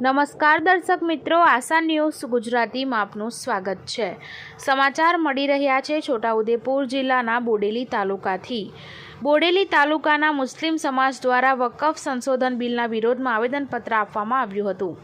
નમસ્કાર દર્શક મિત્રો, આશા ન્યૂઝ ગુજરાતીમાં આપનું સ્વાગત છે. સમાચાર મળી રહ્યા છે છોટાઉદેપુર જિલ્લાના બોડેલી તાલુકાથી. બોડેલી તાલુકાના મુસ્લિમ સમાજ દ્વારા વકફ સંશોધન બિલના વિરોધમાં આવેદનપત્ર આપવામાં આવ્યું હતું.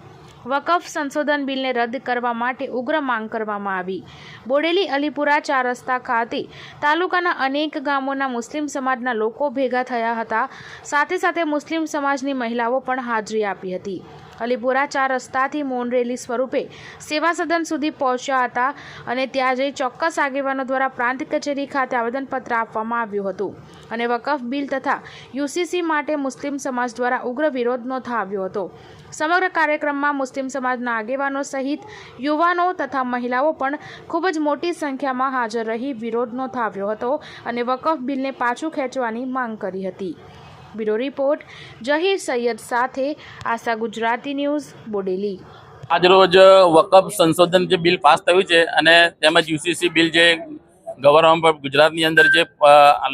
વકફ સંશોધન બિલને રદ કરવા માટે ઉગ્ર માંગ કરવામાં આવી. બોડેલી અલીપુરા ચાર રસ્તા ખાતે તાલુકાના અનેક ગામોના મુસ્લિમ સમાજના લોકો ભેગા થયા હતા. સાથે સાથે મુસ્લિમ સમાજની મહિલાઓ પણ હાજરી આપી હતી. અલીપુરા ચાર રસ્તાથી મૌન રેલી સ્વરૂપે સેવા સદન સુધી પહોંચ્યા હતા અને ત્યાં જઈ ચોક્કસ આગેવાનો દ્વારા પ્રાંત કચેરી ખાતે આવેદનપત્ર આપવામાં આવ્યું હતું અને વકફ બિલ તથા યુસીસી માટે મુસ્લિમ સમાજ દ્વારા ઉગ્ર વિરોધ નોંધાવ્યો હતો. સમગ્ર કાર્યક્રમમાં મુસ્લિમ સમાજના આગેવાનો સહિત યુવાનો તથા મહિલાઓ પણ ખૂબ જ મોટી સંખ્યામાં હાજર રહી વિરોધ નોંધાવ્યો હતો અને વકફ બિલને પાછું ખેંચવાની માંગ કરી હતી. Bureau report. જહીર સૈયદ સાથે આશા ગુજરાતી ન્યૂઝ, બોડેલી. આજરોજ વકફ સંશોધન જે બિલ પાસ થયું છે અને તેમજ યુસીસી બિલ જે ગવર્નમેન્ટ ગુજરાતની અંદર જે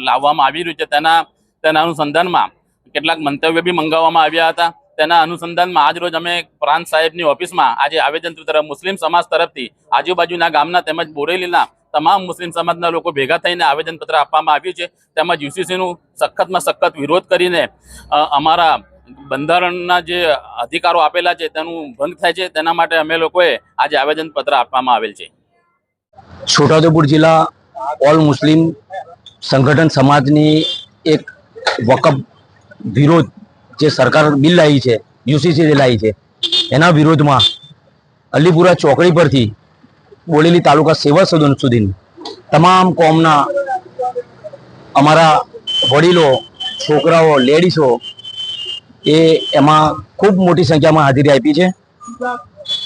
લાવવામાં આવી રહ્યું છે, તેના તેના અનુસંધાનમાં કેટલાક મંતવ્ય બી મંગાવવામાં આવ્યા હતા. તેના અનુસંધાનમાં આજરોજ અમે પ્રાંત સાહેબની ઓફિસમાં આજે આવેદન તરફ મુસ્લિમ સમાજ તરફથી આજુબાજુના ગામના તેમજ બોરેલીના તમામ મુસ્લિમ સમાજના લોકો ભેગા થઈને આવેદનપત્ર આપવામાં આવ્યું છે. તેમજ યુસીસીનું સખતમાં સખત વિરોધ કરીને અમારા બંધારણના જે અધિકારો આપેલા છે તેનું ભંગ થાય છે. તેના માટે અમે લોકોએ આજે આવેદનપત્ર આપવામાં આવેલ છે. છોટાઉદેપુર જિલ્લા ઓલ મુસ્લિમ સંગઠન સમાજની એક વકફ વિરોધ જે સરકાર બિલ લાવી છે યુસીસી લાવી છે, એના વિરોધમાં અલીપુરા ચોકડી પરથી બોડેલી તાલુકા સેવા સદન સુધીની તમામ કોમના અમારા વડીલો, છોકરાઓ લેડીઝો એ એમાં ખૂબ મોટી સંખ્યામાં હાજરી આપી છે.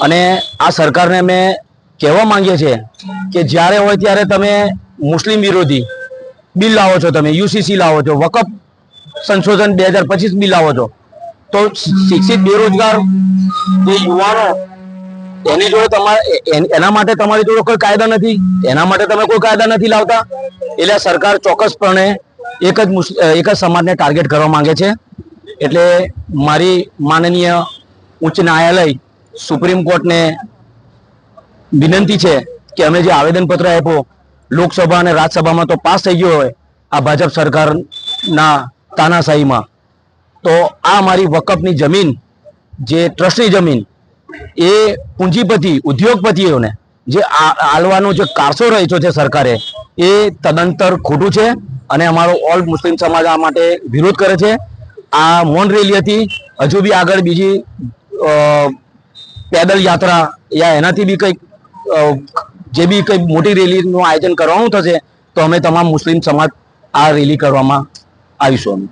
અને આ સરકારને અમે કહેવા માંગીએ છીએ કે જ્યારે હોય ત્યારે તમે મુસ્લિમ વિરોધી બિલ લાવો છો તમે, યુસીસી લાવો છો, વકફ સંશોધન બે હજાર પચીસ બિલ લાવો છો, તો શિક્ષિત બેરોજગાર જે યુવાનો એની જોડે તમારે એના માટે તમારી જોડે કોઈ કાયદા નથી. એના માટે તમે કોઈ કાયદા નથી લાવતા. એટલે સરકાર ચોક્કસપણે એક જ એક જ સમાજને ટાર્ગેટ કરવા માંગે છે. એટલે મારી માનનીય ઉચ્ચ ન્યાયાલય સુપ્રીમ કોર્ટને વિનંતી છે કે અમે જે આવેદનપત્ર આપ્યો, લોકસભા અને રાજ્યસભામાં તો પાસ થઈ ગયો હોય આ ભાજપ સરકારના તાનાશાહીમાં. તો આ મારી વકફની જમીન, જે ટ્રસ્ટની જમીન એ પૂંજીપતિ, ઉદ્યોગપતિઓને જે આલવાનો જે કારસો રહ્યો છે સરકારે, એ તદંતર ખોટું છે અને અમારો ઓલ મુસ્લિમ સમાજ આ માટે વિરોધ કરે છે. આ મૌન રેલી હતી હજુ બી આગળ બીજી પેદલ યાત્રા યા એનાથી બી કંઈક જે બી કંઈક મોટી રેલીનું આયોજન કરવાનું થશે, તો અમે તમામ મુસ્લિમ સમાજ આ રેલી કરવામાં આવીશું અમે.